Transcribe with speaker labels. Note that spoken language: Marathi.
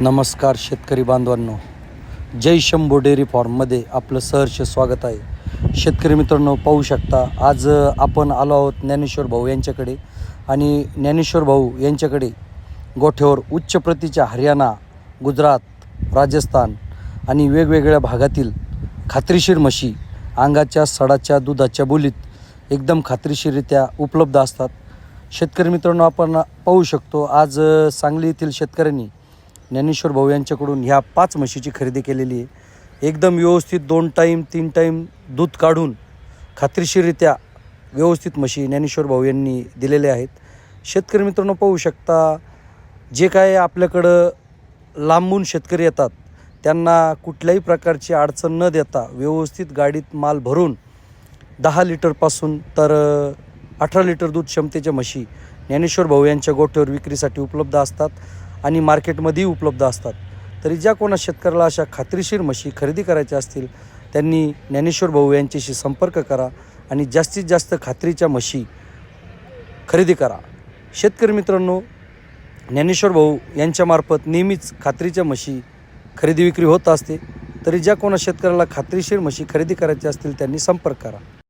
Speaker 1: नमस्कार शेतकरी बांधवांनो. जय शंभो डेअरी फॉर्ममध्ये आपलं सहर्ष स्वागत आहे. शेतकरी मित्रांनो पाहू शकता आज आपण आलो आहोत ज्ञानेश्वर भाऊ यांच्याकडे आणि ज्ञानेश्वर भाऊ यांच्याकडे गोठ्यावर उच्च प्रतीच्या हरियाणा गुजरात राजस्थान आणि वेगवेगळ्या भागातील खात्रीशीर म्हशी अंगाच्या सडाच्या दुधाच्या बोलीत एकदम खात्रीशीररित्या उपलब्ध असतात. शेतकरी मित्रांनो आपण पाहू शकतो आज सांगली येथील शेतकऱ्यांनी ज्ञानेश्वर भाऊ यांच्याकडून ह्या पाच म्हशीची खरेदी केलेली आहे. एकदम व्यवस्थित दोन टाईम तीन टाईम दूध काढून खात्रीशीररित्या व्यवस्थित म्हशी ज्ञानेश्वर भाऊ यांनी दिलेल्या आहेत. शेतकरी मित्रांनो पाहू शकता जे काय आपल्याकडं लांबून शेतकरी येतात त्यांना कुठल्याही प्रकारची अडचण न देता व्यवस्थित गाडीत माल भरून दहा लिटरपासून तर अठरा लिटर दूध क्षमतेच्या म्हशी ज्ञानेश्वर भाऊ यांच्या गोठ्यावर विक्रीसाठी उपलब्ध असतात. आणि मार्केटमध्येही उपलब्ध असतात. तरी ज्या कोणा शेतकऱ्याला अशा खात्रीशीर म्हशी खरेदी करायच्या असतील त्यांनी ज्ञानेश्वर भाऊ यांच्याशी संपर्क करा आणि जास्तीत जास्त खात्रीच्या म्हशी खरेदी करा. शेतकरी मित्रांनो ज्ञानेश्वर भाऊ यांच्यामार्फत नेहमीच खात्रीच्या म्हशी खरेदी विक्री होत असते. तरी ज्या कोणा शेतकऱ्याला खात्रीशीर म्हशी खरेदी करायची असतील त्यांनी संपर्क करा.